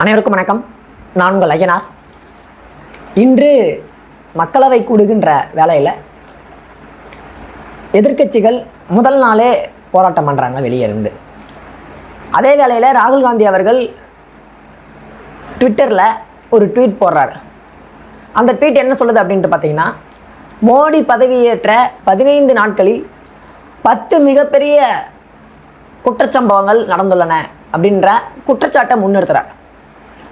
அனைவருக்கும் வணக்கம். நான் உங்கள் ஐயனார். இன்று மக்களவை கூடுகின்ற வேலையில் எதிர்க்கட்சிகள் முதல் நாளே போராட்டம் பண்ணுறாங்க வெளியே இருந்து. அதே வேளையில் ராகுல் காந்தி அவர்கள் ட்விட்டரில் ஒரு ட்வீட் போடுறார். அந்த ட்வீட் என்ன சொல்லுது அப்படின்ட்டு பார்த்தீங்கன்னா மோடி பதவியேற்ற பதினைந்து நாட்களில் பத்து மிகப்பெரிய குற்றச்சம்பவங்கள் நடந்துள்ளன அப்படின்ற குற்றச்சாட்டை முன்னிறுத்துறார்.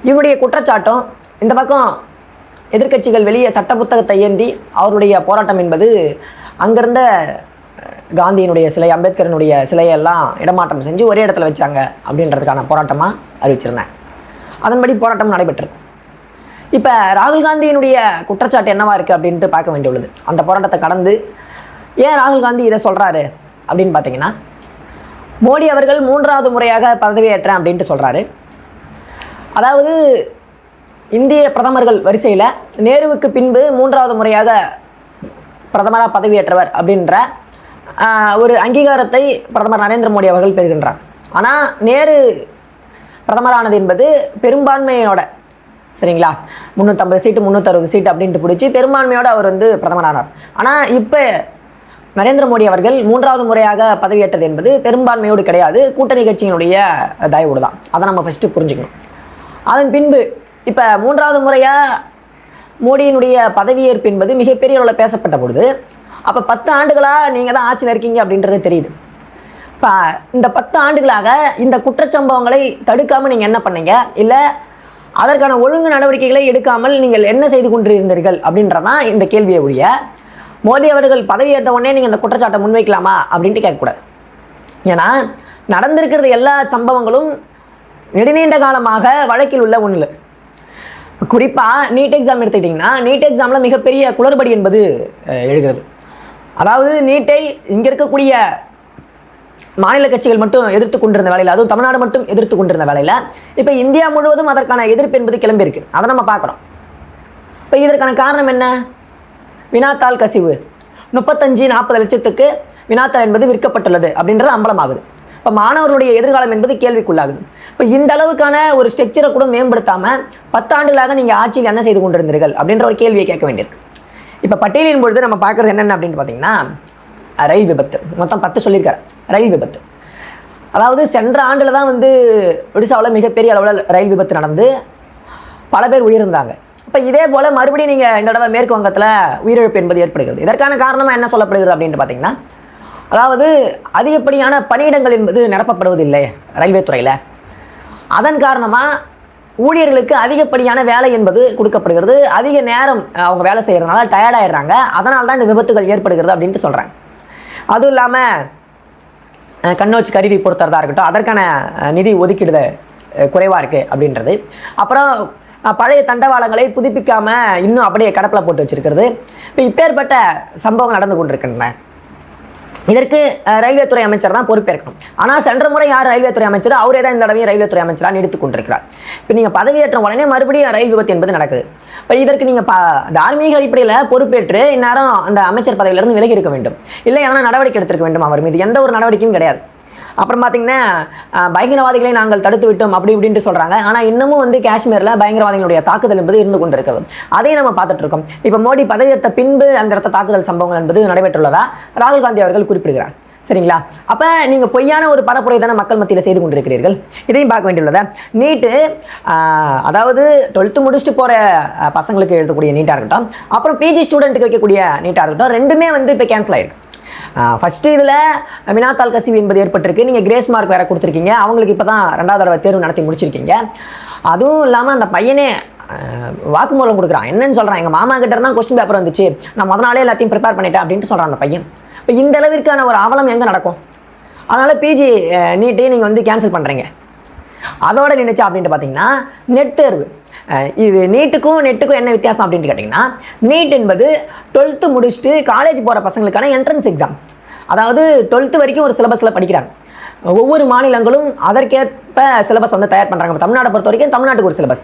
இவருடைய குற்றச்சாட்டும் இந்த பக்கம் எதிர்க்கட்சிகள் வெளியே சட்ட புத்தகத்தை ஏந்தி அவருடைய போராட்டம் என்பது அங்கிருந்த காந்தியினுடைய சிலை அம்பேத்கரனுடைய சிலையெல்லாம் இடமாற்றம் செஞ்சு ஒரே இடத்துல வச்சாங்க அப்படின்றதுக்கான போராட்டமாக அறிவிச்சிருந்தேன் அதன்படி போராட்டம் நடைபெற்றது இப்போ ராகுல் காந்தியினுடைய குற்றச்சாட்டு என்னவா இருக்குது அப்படின்ட்டு பார்க்க வேண்டியுள்ளது. அந்த போராட்டத்தை கடந்து ஏன் ராகுல் காந்தி இதை சொல்கிறாரு அப்படின்னு பார்த்தீங்கன்னா மோடி அவர்கள் மூன்றாவது முறையாக பதவியேற்றேன் அப்படின்ட்டு சொல்கிறாரு அதாவது இந்திய பிரதமர்கள் வரிசையில் நேருவுக்கு பின்பு மூன்றாவது முறையாக பிரதமராக பதவியேற்றவர் அப்படின்ற ஒரு அங்கீகாரத்தை பிரதமர் நரேந்திர மோடி அவர்கள் பெறுகின்றார். ஆனால் நேரு பிரதமரானது என்பது பெரும்பான்மையோட சரிங்களா? முந்நூற்றம்பது சீட்டு முந்நூற்றறுபது சீட்டு அப்படின்ட்டு பிடிச்சி பெரும்பான்மையோடு அவர் வந்து பிரதமரானார். ஆனால் இப்போ நரேந்திர மோடி அவர்கள் மூன்றாவது முறையாக பதவியேற்றது என்பது பெரும்பான்மையோடு கிடையாது. கூட்டணி கட்சியினுடைய தயவோடு தான் அதை நம்ம ஃபஸ்ட்டு புரிஞ்சுக்கணும். அதன் பின்பு இப்போ மூன்றாவது முறையாக மோடியினுடைய பதவியேற்பு என்பது மிகப்பெரிய அளவில் பேசப்பட்ட பொழுது அப்போ பத்து ஆண்டுகளாக நீங்கள் தான் ஆட்சியில் இருக்கீங்க அப்படின்றது தெரியுது. இப்போ இந்த பத்து ஆண்டுகளாக இந்த குற்றச்சம்பவங்களை தடுக்காமல் நீங்கள் என்ன பண்ணீங்க? இல்லை அதற்கான ஒழுங்கு நடவடிக்கைகளை எடுக்காமல் நீங்கள் என்ன செய்து கொண்டிருந்தீர்கள் அப்படின்றதான் இந்த கேள்வியை உடைய மோடி அவர்கள் பதவியேற்ற உடனே நீங்கள் இந்த குற்றச்சாட்டை முன்வைக்கலாமா அப்படின்ட்டு கேட்கக்கூடாது. ஏன்னா நடந்திருக்கிறது எல்லா சம்பவங்களும் நெடுநீண்ட காலமாக வழக்கில் உள்ள ஒன்று குறிப்பாக நீட் எக்ஸாம் எடுத்துக்கிட்டிங்கன்னா நீட் எக்ஸாமில் மிகப்பெரிய குளறுபடி என்பது எழுகிறது. அதாவது நீட்டை இங்கே இருக்கக்கூடிய மாநில கட்சிகள் மட்டும் எதிர்த்து கொண்டிருந்த வேலையில் அதுவும் தமிழ்நாடு மட்டும் எதிர்த்து கொண்டிருந்த வேலையில் இப்போ இந்தியா முழுவதும் அதற்கான எதிர்ப்பு என்பது கிளம்பியிருக்கு. அதை நம்ம பார்க்குறோம். இப்போ இதற்கான காரணம் என்ன? வினாத்தாள் கசிவு. முப்பத்தஞ்சு நாற்பது லட்சத்துக்கு வினாத்தாள் என்பது விற்கப்பட்டுள்ளது அப்படின்றது அம்பலமாகுது. இப்போ மாணவர்களுடைய எதிர்காலம் என்பது கேள்விக்குள்ளாகுது. இப்போ இந்த அளவுக்கான ஒரு ஸ்ட்ரக்சரை கூட மேம்படுத்தாமல் பத்தாண்டுகளாக நீங்கள் ஆட்சியில் என்ன செய்து கொண்டிருந்தீர்கள் அப்படின்ற ஒரு கேள்வியை கேட்க வேண்டியிருக்கு. இப்போ பட்டியலின் பொழுது நம்ம பார்க்குறது என்னென்ன அப்படின்னு பார்த்தீங்கன்னா ரயில் விபத்து. மொத்தம் பத்து சொல்லியிருக்காரு. ரயில் விபத்து. அதாவது சென்ற ஆண்டில் தான் வந்து ஒடிசாவில் மிகப்பெரிய அளவில் ரயில் விபத்து நடந்து பல பேர் உயிரிழந்தாங்க. இப்போ இதே போல் மறுபடியும் நீங்கள் இந்த தடவை மேற்கு வங்கத்தில் உயிரிழப்பு என்பது ஏற்படுகிறது. இதற்கான காரணமாக என்ன சொல்லப்படுகிறது அப்படின்னு பார்த்தீங்கன்னா அதாவது அதிகப்படியான பணியிடங்கள் என்பது நிரப்பப்படுவதில்லை ரயில்வே துறையில். அதன் காரணமாக ஊழியர்களுக்கு அதிகப்படியான வேலை என்பது கொடுக்கப்படுகிறது. அதிக நேரம் அவங்க வேலை செய்கிறதுனால டயர்டாயிடுறாங்க அதனால தான் இந்த விபத்துகள் ஏற்படுகிறது அப்படின்ட்டு சொல்கிறாங்க அதுவும் இல்லாமல் கண்ணோச்சி கருவி பொறுத்தறதா இருக்கட்டும் அதற்கான நிதி ஒதுக்கீடு குறைவாக இருக்குது அப்படின்றது. அப்புறம் பழைய தண்டவாளங்களை புதுப்பிக்காமல் இன்னும் அப்படியே கடப்பில் போட்டு வச்சிருக்கிறது. இப்போ இப்பேற்பட்ட சம்பவங்கள் நடந்து கொண்டிருக்கின்றன. இதற்கு ரயில்வே துறை அமைச்சர் தான் பொறுப்பேற்கணும். ஆனால் சென்ற முறை யார் ரயில்வே துறை அமைச்சர் அவரே தான் இந்த தடவையும் ரயில்வே துறை அமைச்சராக நீடித்துக் கொண்டிருக்கிறார். இப்போ நீங்கள் பதவியேற்ற உடனே மறுபடியும் ரயில் விபத்து என்பது நடக்குது. இப்போ இதற்கு நீங்கள் ப தார்மீக அடிப்படையில் பொறுப்பேற்று இந்நேரம் அந்த அமைச்சர் பதவியிலிருந்து விலகி இருக்க வேண்டும். இல்லை எதனா நடவடிக்கை எடுத்திருக்க வேண்டும் அவர் மீது. எந்த ஒரு நடவடிக்கையும் கிடையாது. அப்புறம் பார்த்தீங்கன்னா பயங்கரவாதிகளை நாங்கள் தடுத்து விட்டோம் அப்படி இப்படின்ட்டு சொல்கிறாங்க ஆனால் இன்னமும் வந்து காஷ்மீரில் பயங்கரவாதிகளுடைய தாக்குதல் என்பது இருந்து கொண்டிருக்கிறது. அதையும் நம்ம பார்த்துட்டு இருக்கோம். இப்போ மோடி பதவியேற்ற பின்பு அந்த இடத்த தாக்குதல் சம்பவங்கள் என்பது நடைபெற்றுள்ளதா? ராகுல் காந்தி அவர்கள் குறிப்பிடுகிறார். சரிங்களா? அப்போ நீங்கள் பொய்யான ஒரு பரப்புரை தானே மக்கள் மத்தியில் செய்து கொண்டிருக்கிறீர்கள். இதையும் பார்க்க வேண்டியுள்ளதா. நீட்டு அதாவது டுவெல்த்து முடிச்சுட்டு போகிற பசங்களுக்கு எழுதக்கூடிய நீட்டாக இருக்கட்டும் அப்புறம் பிஜி ஸ்டூடெண்ட்டுக்கு வைக்கக்கூடிய நீட்டாக இருக்கட்டும் ரெண்டுமே வந்து இப்போ கேன்சல் ஆயிருக்கு. ஃபஸ்ட்டு இதில் வினாத்தால் கசிவு என்பது ஏற்பட்டிருக்கு. நீங்கள் கிரேஸ் மார்க் வேறு கொடுத்துருக்கீங்க. அவங்களுக்கு இப்போ தான் ரெண்டாவது தடவை தேர்வு நடத்தி முடிச்சிருக்கீங்க. அதுவும் இல்லாமல் அந்த பையனே வாக்குமூலம் கொடுக்குறான். என்னன்னு சொல்கிறான் எங்கள் மாமா கிட்ட தான் கொஸ்டின் பேப்பர் வந்துச்சு. நான் முத நாளே எல்லாத்தையும் ப்ரிப்பேர் பண்ணிட்டேன் அப்படின்ட்டு சொல்கிறான் அந்த பையன். இப்போ இந்த அளவிற்கான ஒரு அவலம் எங்கே நடக்கும்? அதனால் பிஜி நீட்டையும் நீங்கள் வந்து கேன்சல் பண்ணுறீங்க அதோட நினைச்சா அப்படின்ட்டு பார்த்தீங்கன்னா நெட் தேர்வு. இது நீட்டுக்கும் நெட்டுக்கும் என்ன வித்தியாசம் அப்படின்ட்டு கேட்டிங்கன்னா நீட் என்பது டுவெல்த்து முடிச்சுட்டு காலேஜ் போகிற பசங்களுக்கான என்ட்ரன்ஸ் எக்ஸாம் அதாவது டுவெல்த்து வரைக்கும் ஒரு சிலபஸில் படிக்கிறாங்க. ஒவ்வொரு மாநிலங்களும் அதற்கேற்ப சிலபஸ் வந்து தயார் பண்ணுறாங்க இப்போ தமிழ்நாட்டை பொறுத்த வரைக்கும் தமிழ்நாட்டுக்கு ஒரு சிலபஸ்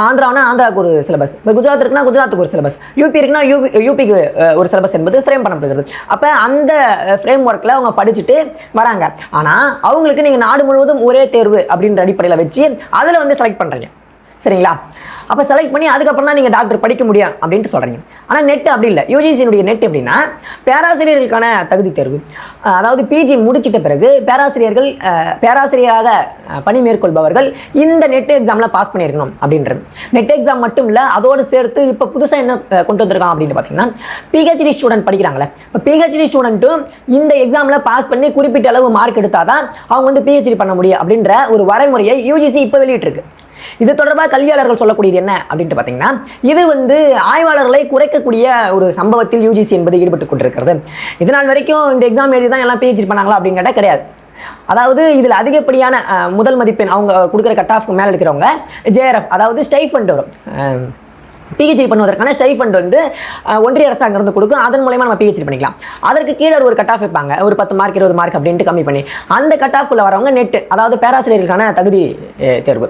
ஆந்திரானா ஆந்திராவுக்கு ஒரு சிலபஸ் இப்போ குஜராத் இருக்குன்னா குஜராத்துக்கு ஒரு சிலபஸ் யூபி இருக்குன்னா யூபி யூபிக்கு ஒரு சிலபஸ் என்பது ஃப்ரேம் பண்ணப்படுகிறது. அப்போ அந்த ஃப்ரேம் ஒர்க்கில் அவங்க படிச்சுட்டு வராங்க. ஆனால் அவங்களுக்கு நீங்கள் நாடு முழுவதும் ஒரே தேர்வு அப்படின்ற அடிப்படையில் வச்சு அதில் வந்து செலக்ட் பண்ணுறீங்க சரிங்களா? அப்போ செலக்ட் பண்ணி அதுக்கப்புறம் தான் நீங்கள் டாக்டர் படிக்க முடியும் அப்படின்ட்டு சொல்கிறீங்க ஆனால் நெட் அப்படி இல்லை. யூஜிசியினுடைய நெட் எப்படின்னா பேராசிரியர்களுக்கான தகுதி தேர்வு. அதாவது பிஜி முடிச்சிட்ட பிறகு பேராசிரியர்கள் பேராசிரியராக பணி மேற்கொள்பவர்கள் இந்த நெட் எக்ஸாமில் பாஸ் பண்ணியிருக்கணும் அப்படின்றது. நெட் எக்ஸாம் மட்டும் இல்லை அதோடு சேர்த்து இப்போ புதுசாக என்ன கொண்டு வந்திருக்கான் அப்படின்னு பார்த்தீங்கன்னா பிஹெச்டி ஸ்டூடெண்ட் படிக்கிறாங்களே. இப்போ பிஹெச்டி ஸ்டூடெண்ட்டும் இந்த எக்ஸாமில் பாஸ் பண்ணி குறிப்பிட்ட அளவு மார்க் எடுத்தால் தான் அவங்க வந்து பிஹெச்டி பண்ண முடியும் அப்படின்ற ஒரு வரைமுறையை யூஜிசி இப்போ வெளியிட்டிருக்கு. இது தொடர்பாக கல்வியாளர்கள் சொல்லக்கூடியது என்ன அப்படின்ட்டு பார்த்தீங்கன்னா இது வந்து ஆய்வாளர்களை குறைக்கக்கூடிய ஒரு சம்பவத்தில் யூஜிசி என்பது ஈடுபட்டு கொண்டிருக்கிறது. இதனால் வரைக்கும் இந்த எக்ஸாம் எழுதி தான் எல்லாம் பிஹெச்டி பண்ணாங்களா அப்படின்னு கேட்டால் கிடையாது. அதாவது இதில் அதிகப்படியான முதல் மதிப்பெண் அவங்க கொடுக்குற கட் ஆஃப்க்கு மேலே இருக்கிறவங்க ஜேஆர்எஃப் அதாவது ஸ்டைஃபண்ட் வரும். பிஹெச்டி பண்ணுவதற்கான ஸ்டைஃபண்ட் வந்து ஒன்றிய அரசாங்கம் இருந்து கொடுக்கும். அதன் மூலயமா நம்ம பிஹெச்டி பண்ணிக்கலாம். அதற்கு கீழே ஒரு கட் ஆஃப் வைப்பாங்க. ஒரு பத்து மார்க் இருபது மார்க் அப்படின்ட்டு கம்மி பண்ணி. அந்த கட் ஆஃப்குள்ள வரவங்க நெட் அதாவது பேராசிரியர்களுக்கான தகுதி தேர்வு.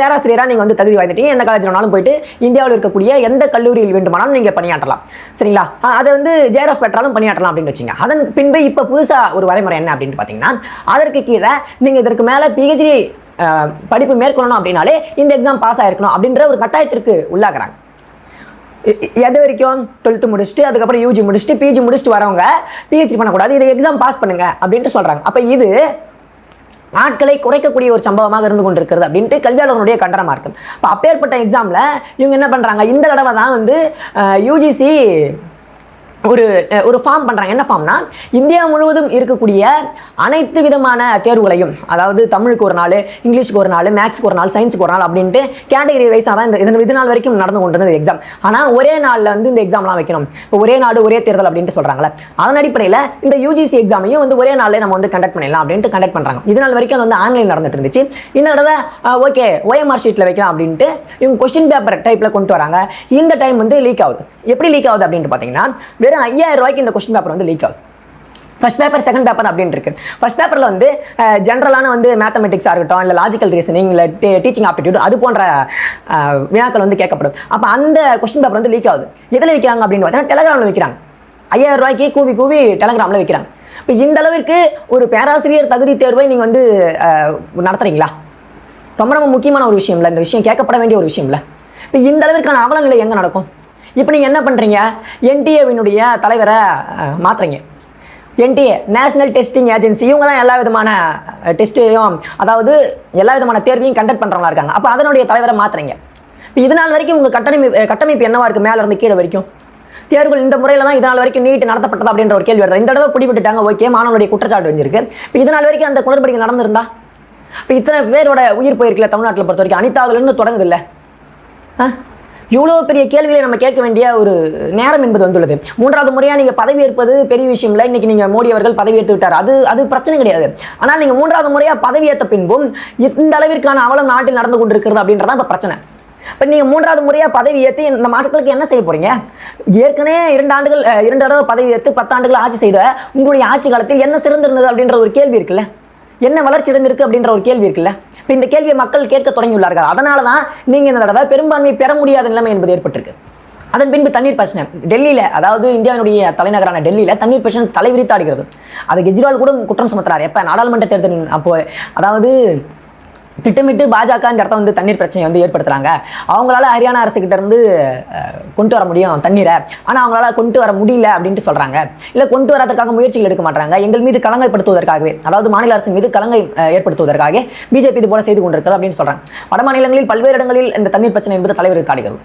பேராசிரியராக நீங்கள் வந்து தகுதி வாய்ந்துட்டீங்க. எந்த காலேஜ் வேணாலும் போயிட்டு இந்தியாவில் இருக்கக்கூடிய எந்த கல்லூரியில் வேண்டுமானாலும் நீங்கள் பணியாற்றலாம். சரிங்களா? அதை வந்து ஜேஆர்எஃப் பெற்றாலும் பணியாற்றலாம் அப்படின்னு வச்சுங்க. அதன் பின்பு இப்போ புதுசாக ஒரு வரைமுறை என்ன அப்படின்னு பார்த்தீங்கன்னா அதற்கு கீழே நீங்கள் இதற்கு மேலே பிஹெச்டி படிப்பு மேற்கொள்ளணும் அப்படின்னாலே இந்த எக்ஸாம் பாஸ் ஆயிருக்கணும் அப்படின்ற ஒரு கட்டாயத்திற்கு உள்ளாகிறாங்க. எது வரைக்கும்? டுவெல்த்து முடிச்சுட்டு அதுக்கப்புறம் யூஜி முடிச்சுட்டு பிஜி முடிச்சுட்டு வரவங்க பிஹெச்டி பண்ணக்கூடாது இதை எக்ஸாம் பாஸ் பண்ணுங்க அப்படின்ட்டு சொல்கிறாங்க அப்போ இது ஆட்களை குறைக்கக்கூடிய ஒரு சம்பவமாக இருந்து கொண்டிருக்கிறது அப்படின்ட்டு கல்வியாளர்களுடைய கண்டனமாக இருக்குது இப்போ அப்பேற்பட்ட எக்ஸாமில் இவங்க என்ன பண்ணுறாங்க இந்த தடவை தான் வந்து யூஜிசி ஒரு ஒரு ஃபார்ம் பண்ணுறாங்க என்ன ஃபார்ம்னா இந்தியா முழுவதும் இருக்கக்கூடிய அனைத்து விதமான தேர்வுகளையும் அதாவது தமிழுக்கு ஒரு நாள் இங்கிலீஷ்க்கு ஒரு நாள் மேக்ஸ்க்கு ஒரு நாள் சயின்ஸுக்கு ஒரு நாள் அப்படின்ட்டு கேட்டகரி வைஸாக தான் இந்த இது நாள் வரைக்கும் நடந்து கொண்டிருந்தது எக்ஸாம் ஆனால் ஒரே நாளில் வந்து இந்த எக்ஸாம்லாம் வைக்கணும். இப்போ ஒரே நாடு ஒரே தேர்தல் அப்படின்ட்டு சொல்கிறாங்களே அதன் அடிப்படையில் இந்த யூஜிசி எக்ஸாமையும் வந்து ஒரே நாளில் நம்ம வந்து கண்டக்ட் பண்ணிடலாம் அப்படின்ட்டு கண்டக்ட் பண்ணுறாங்க இது நாள் வரைக்கும் அது வந்து ஆன்லைன் நடந்துட்டு இருந்துச்சு. இந்த தடவை ஓகே ஓஎம்ஆர் ஷீட்டில் வைக்கலாம் அப்படின்ட்டு இவங்க கொஸ்டின் பேப்பர் டைப்பில் கொண்டு வராங்க. இந்த டைம் வந்து லீக் ஆகுது. எப்படி லீக் ஆகுது அப்படின்ட்டு பார்த்தீங்கன்னா வெறும் ஐயாயிரம் ரூபாய்க்கு இந்த கொஸ்டின் பேப்பர் வந்து லீக் ஆகும் ஃபர்ஸ்ட் பேப்பர் செகண்ட் பேப்பர் அப்படின்னு இருக்கு. ஃபர்ஸ்ட் பேப்பரில் வந்து ஜென்ரலான வந்து மேத்தமெட்டிக்ஸாக இருக்கட்டும் இல்லை லாஜிக்கல் ரீசனிங் இல்லை டீச்சிங் ஆப்டிடியூட் அது போன்ற வினாக்கள் வந்து கேட்கப்படும். அப்போ அந்த கொஸ்டின் பேப்பர் வந்து லீக் ஆகுது. எதில் விற்கிறாங்க அப்படின்னு பார்த்தீங்கன்னா டெலகிராமில் விற்கிறாங்க ஐயாயிரம் ரூபாய்க்கு கூவி கூவி டெலகிராமில் விற்கிறாங்க இப்போ இந்த அளவிற்கு ஒரு பேராசிரியர் தகுதி தேர்வை நீங்கள் வந்து அஹ், நடத்துறீங்களா? ரொம்ப ரொம்ப முக்கியமான ஒரு விஷயம் இல்லை இந்த விஷயம் கேட்கப்பட வேண்டிய ஒரு விஷயம் இல்லை இப்போ இந்த அளவிற்கான அவலநிலை எங்கே நடக்கும்? இப்போ நீங்கள் என்ன பண்ணுறீங்க என்டிஏவினுடைய தலைவரை மாற்றுறீங்க என்டிஏ நேஷனல் டெஸ்டிங் ஏஜென்சி இவங்க தான் எல்லா விதமான டெஸ்ட்டையும் அதாவது எல்லா விதமான தேர்வையும் கண்டக்ட் பண்ணுறவங்களா இருக்காங்க. அப்போ அதனுடைய தலைவரை மாற்றுறீங்க இப்போ இது நாள் வரைக்கும் உங்கள் கட்டமைப்பு கட்டமைப்பு என்னவா இருக்குது மேலே இருந்து கீழே வரைக்கும். தேர்வுகள் இந்த முறையில் தான் இதனால் வரைக்கும் நீட் நடத்தப்பட்டது அப்படின்ற ஒரு கேள்வி வருது. இந்த தடவை பிடிபட்டுட்டாங்க ஓகே மாணவனுடைய குற்றச்சாட்டு வந்திருக்கு. இப்போ இது நாள் வரைக்கும் அந்த குளறுபடிகள் நடந்திருந்தா? இப்போ இத்தனை பேரோட உயிர் போயிருக்குல்ல தமிழ்நாட்டில் பொறுத்த வரைக்கும். அனிதாவிலிருந்து தொடங்குது இல்லை ஆ இவ்வளோ பெரிய கேள்விகளை நம்ம கேட்க வேண்டிய ஒரு நேரம் என்பது வந்துள்ளது. மூன்றாவது முறையாக நீங்கள் பதவி ஏற்பது பெரிய விஷயம் இல்லை. இன்றைக்கி நீங்கள் மோடி அவர்கள் பதவியேற்று விட்டார். அது அது பிரச்சனை கிடையாது. ஆனால் நீங்கள் மூன்றாவது முறையாக பதவி ஏற்ற பின்பும் இந்த அளவிற்கான அவலம் நாட்டில் நடந்து கொண்டிருக்கிறது அப்படின்றதான் இப்போ பிரச்சனை. இப்போ நீங்கள் மூன்றாவது முறையாக பதவி ஏற்று இந்த மாற்றத்துக்கு என்ன செய்ய போகிறீங்க ஏற்கனவே இரண்டு ஆண்டுகள் இரண்டு தடவை பதவி ஏற்று பத்தாண்டுகள் ஆட்சி செய்த உங்களுடைய ஆட்சி காலத்தில் என்ன சிறந்திருந்தது அப்படின்ற ஒரு கேள்வி இருக்குல்ல? என்ன வளர்ச்சி அடைந்திருக்கு அப்படின்ற ஒரு கேள்வி இருக்குல்ல? இப்போ இந்த கேள்வியை மக்கள் கேட்க தொடங்கியுள்ளார்கள். அதனால தான் நீங்கள் இந்த தடவை பெரும்பான்மை பெற முடியாத நிலைமை என்பது ஏற்பட்டிருக்கு. அதன் பின்பு தண்ணீர் பிரச்சனை. டெல்லியில் அதாவது இந்தியாவினுடைய தலைநகரான டெல்லியில் தண்ணீர் பிரச்சனை தலைவிரித்தாடுகிறது அது கெஜ்ரிவால் கூட குற்றம் சுமத்துறாரு. எப்போ? நாடாளுமன்ற தேர்தல் அப்போ அதாவது திட்டமிட்டு பாஜக இந்த இடத்த வந்து தண்ணீர் பிரச்சனையை வந்து ஏற்படுத்துறாங்க. அவங்களால ஹரியானா அரசுகிட்ட இருந்து கொண்டு வர முடியும் தண்ணீரை. ஆனால் அவங்களால கொண்டு வர முடியல அப்படின்ட்டு சொல்றாங்க. இல்லை கொண்டு வரதுக்காக முயற்சிகள் எடுக்க மாட்டாங்க. எங்கள் மீது கலங்கைப்படுத்துவதற்காகவே அதாவது மாநில அரசின் மீது கலங்கை ஏற்படுத்துவதற்காக பிஜேபி இது போல செய்து கொண்டிருக்கிறது அப்படின்னு சொல்றாங்க. வட மாநிலங்களில் பல்வேறு இடங்களில் இந்த தண்ணீர் பிரச்சனை என்பது தலைவர் தாடுகிறது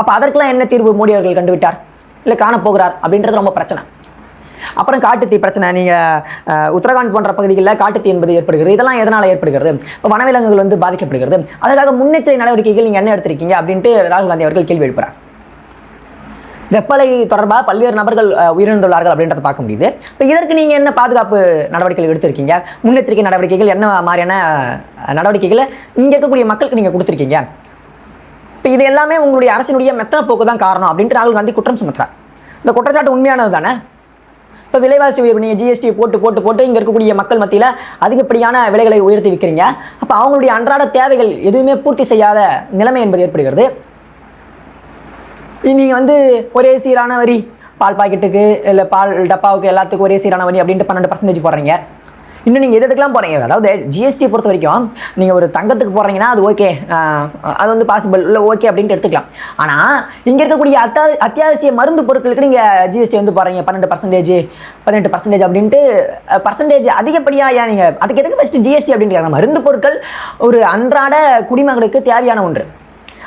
அப்போ அதற்கெல்லாம் என்ன தீர்வு மோடி அவர்கள் கண்டுவிட்டார்? இல்லை காணப்போகிறார் அப்படின்றது ரொம்ப பிரச்சனை. அப்புறம் காட்டுத்தீ பிரச்சனை நீங்கள் உத்தரகாண்ட் போன்ற பகுதிகளில் காட்டுத்தீ என்பது ஏற்படுகிறது. இதெல்லாம் எதனால் ஏற்படுகிறது? இப்போ வனவிலங்குகள் வந்து பாதிக்கப்படுகிறது. அதற்காக முன்னெச்சரிக்கை நடவடிக்கைகள் நீங்கள் என்ன எடுத்திருக்கீங்க அப்படின்ட்டு ராகுல் காந்தி அவர்கள் கேள்வி எழுப்புறார். வெப்பலை தொடர்பாக பல்வேறு நபர்கள் உயிரிழந்துள்ளார்கள் அப்படின்றத பார்க்க முடியுது. இப்போ இதற்கு நீங்கள் என்ன பாதுகாப்பு நடவடிக்கைகள் எடுத்திருக்கீங்க? முன்னெச்சரிக்கை நடவடிக்கைகள் என்ன மாதிரியான நடவடிக்கைகளை இங்கே இருக்கக்கூடிய மக்களுக்கு நீங்கள் கொடுத்துருக்கீங்க? இப்போ இது எல்லாமே உங்களுடைய அரசினுடைய மெத்தன போக்கு தான் காரணம் அப்படின்ட்டு ராகுல் காந்தி குற்றம் சுமத்துறார். இந்த குற்றச்சாட்டு உண்மையானது தானே இப்போ விலைவாசி உயர்வு நீங்கள் ஜிஎஸ்டி போட்டு போட்டு போட்டு இங்கே இருக்கக்கூடிய மக்கள் மத்தியில் அதிகப்படியான விலைகளை உயர்த்தி விற்கிறீங்க அப்போ அவங்களுடைய அன்றாட தேவைகள் எதுவுமே பூர்த்தி செய்யாத நிலைமை என்பது ஏற்படுகிறது. நீங்கள் வந்து ஒரே சீரான வரி பால் பாக்கெட்டுக்கு இல்லை பால் டப்பாவுக்கு எல்லாத்துக்கும் ஒரே சீரான வரி அப்படின்ட்டு பன்னெண்டு பர்சன்டேஜ் போடுறீங்க. இன்னும் நீங்கள் எதுக்கெல்லாம் போகிறீங்க அதாவது ஜிஎஸ்டி பொறுத்த வரைக்கும் நீங்கள் ஒரு தங்கத்துக்கு போகிறீங்கன்னா அது ஓகே அது வந்து பாசிபிள் இல்லை ஓகே அப்படின்ட்டு எடுத்துக்கலாம். ஆனால் இங்கே இருக்கக்கூடிய அத்தா அத்தியாவசிய மருந்து பொருட்களுக்கு நீங்கள் ஜிஎஸ்டி வந்து போகிறீங்க பன்னெண்டு பர்சன்டேஜ் பதினெட்டு பர்சன்டேஜ் அப்படின்ட்டு பர்சன்டேஜ் அதிகப்படியாக ஏன் நீங்கள் அதுக்கு எதுக்கு ஃபஸ்ட்டு ஜிஎஸ்டி அப்படின்ட்டு மருந்து பொருட்கள் ஒரு அன்றாட குடிமகனுக்கு தேவையான ஒன்று.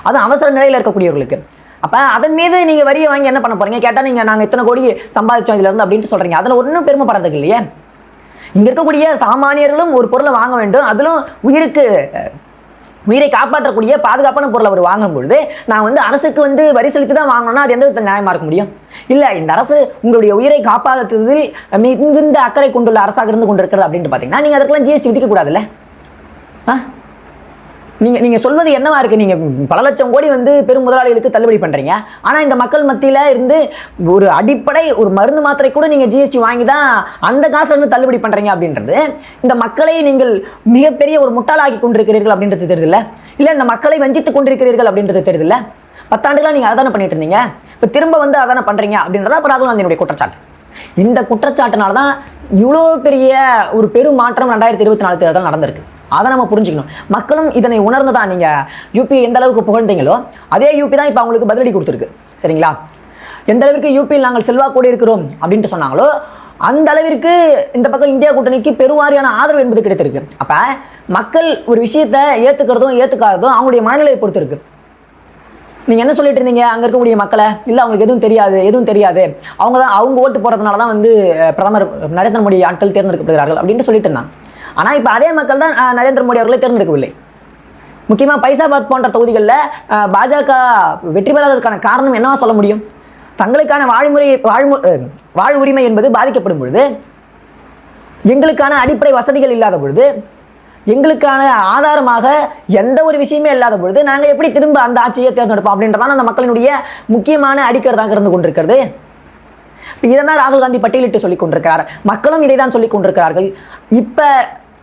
அதுவும் அவசர நிலையில் இருக்கக்கூடியவர்களுக்கு. அப்போ அதன் மீது நீங்கள் வரியை வாங்கி என்ன பண்ண போகிறீங்க கேட்டால் நீங்கள் நாங்கள் இத்தனை கோடி சம்பாதிச்சோம் இதுல இருந்து அப்படின்ட்டு சொல்கிறீங்க அதில் ஒன்றும் பெருமைப்படுறதுக்கு இல்லையே. இங்கே இருக்கக்கூடிய சாமானியர்களும் ஒரு பொருளை வாங்க வேண்டும். அதிலும் உயிருக்கு உயிரை காப்பாற்றக்கூடிய பாதுகாப்பான பொருளை அவர் வாங்கும் பொழுது நான் வந்து அரசுக்கு வந்து வரி செலுத்தி தான் வாங்கணும்னா அது எந்த விதத்தில் நியாயமாக இருக்க முடியும்? இல்லை இந்த அரசு உங்களுடைய உயிரை காப்பாற்றுவதில் மிகுந்த அக்கறை கொண்டுள்ள அரசாக இருந்து கொண்டிருக்கிறது அப்படின்ட்டு பார்த்தீங்கன்னா நீங்கள் அதுக்கெல்லாம் ஜிஎஸ்டி விதிக்கக்கூடாதுல்ல ஆ? நீங்கள் நீங்கள் சொல்வது என்னவா இருக்குது நீங்கள் பல லட்சம் கோடி வந்து பெரும் முதலாளிகளுக்கு தள்ளுபடி பண்ணுறீங்க ஆனால் இந்த மக்கள் மத்தியில் இருந்து ஒரு அடிப்படை ஒரு மருந்து மாத்திரை கூட நீங்கள் ஜிஎஸ்டி வாங்கி தான் அந்த காசுல வந்து தள்ளுபடி பண்ணுறீங்க அப்படின்றது இந்த மக்களை நீங்கள் மிகப்பெரிய ஒரு முட்டாளாக்கி கொண்டிருக்கிறீர்கள் அப்படின்றது தெரியுதுல்ல? இல்லை இந்த மக்களை வஞ்சித்து கொண்டிருக்கிறீர்கள் அப்படின்றது தெரியுதுல்ல? பத்தாண்டுகளாக நீங்கள் அதான பண்ணிட்டு இருந்தீங்க? இப்போ திரும்ப வந்து அதான பண்ணுறீங்க அப்படின்றத அப்போ ராகுல் காந்தியினுடைய குற்றச்சாட்டு. இந்த குற்றச்சாட்டுனால தான் இவ்வளோ பெரிய ஒரு பெரும் மாற்றம் ரெண்டாயிரத்தி இருபத்தி நாலு தேர்தல் நடந்திருக்கு. அதை நம்ம புரிஞ்சுக்கணும். மக்களும் இதனை உணர்ந்து தான் நீங்கள் யூபி எந்த அளவுக்கு புகழ்ந்தீங்களோ அதே யூபி தான் இப்போ அவங்களுக்கு பதிலடி கொடுத்துருக்கு. சரிங்களா? எந்த அளவிற்கு யூபியில் நாங்கள் செல்வாக்கோடு இருக்கிறோம் அப்படின்ட்டு சொன்னாங்களோ அந்த அளவிற்கு இந்த பக்கம் இந்தியா கூட்டணிக்கு பெருவாரியான ஆதரவு என்பது கிடைத்திருக்கு. அப்போ மக்கள் ஒரு விஷயத்தை ஏற்றுக்கிறதும் ஏற்றுக்காததும் அவங்களுடைய மனநிலையை பொறுத்திருக்கு. நீங்கள் என்ன சொல்லிட்டு இருந்தீங்க? அங்கே இருக்கக்கூடிய மக்களை? இல்லை அவங்களுக்கு எதுவும் தெரியாது எதுவும் தெரியாது. அவங்க தான் அவங்க ஓட்டு போகிறதுனால தான் வந்து பிரதமர் நரேந்திர மோடி ஆட்கள் தேர்ந்தெடுக்கப்படுகிறார்கள் அப்படின்ட்டு சொல்லிட்டு இருந்தாங்க. ஆனால் இப்போ அதே மக்கள் தான் நரேந்திர மோடி அவர்களை தேர்ந்தெடுக்கவில்லை. முக்கியமாக பைசாபாத் போன்ற தொகுதிகளில் பாஜக வெற்றி பெறாததற்கான காரணம் என்னவா சொல்ல முடியும்? தங்களுக்கான வாழ்முறை வாழ்மு வாழ் உரிமை என்பது பாதிக்கப்படும் பொழுது எங்களுக்கான அடிப்படை வசதிகள் இல்லாத பொழுது எங்களுக்கான ஆதாரமாக எந்த ஒரு விஷயமே இல்லாத பொழுது நாங்கள் எப்படி திரும்ப அந்த ஆட்சியை தேர்ந்தெடுப்போம் அப்படின்றதான அந்த மக்களினுடைய முக்கியமான அடிக்கருதாக இருந்து கொண்டிருக்கிறது. இதை தான் ராகுல் காந்தி பட்டியலிட்டு சொல்லிக் கொண்டிருக்கிறார். மக்களும் இதை தான் சொல்லிக் கொண்டிருக்கிறார்கள். இப்போ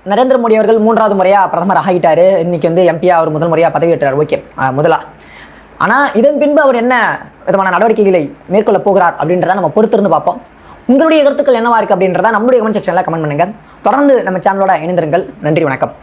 நரேந்திர மோடி அவர்கள் மூன்றாவது முறையாக பிரதமர் ஆகிட்டாரு. இன்னைக்கு வந்து எம்பியா அவர் முதல் முறையாக பதவியேற்றார். ஓகே. முதலா. ஆனால் இதன் பின்பு அவர் என்ன விதமான நடவடிக்கைகளை மேற்கொள்ள போகிறார் அப்படின்றத நம்ம பொறுத்திருந்து பார்ப்போம். உங்களுடைய கருத்துக்கள் என்னவா இருக்குது அப்படின்றத நம்முடைய கமெண்ட் செக்ஷனில் கமெண்ட் பண்ணுங்கள் தொடர்ந்து நம்ம சேனலோட இணைந்திருங்கள். நன்றி வணக்கம்.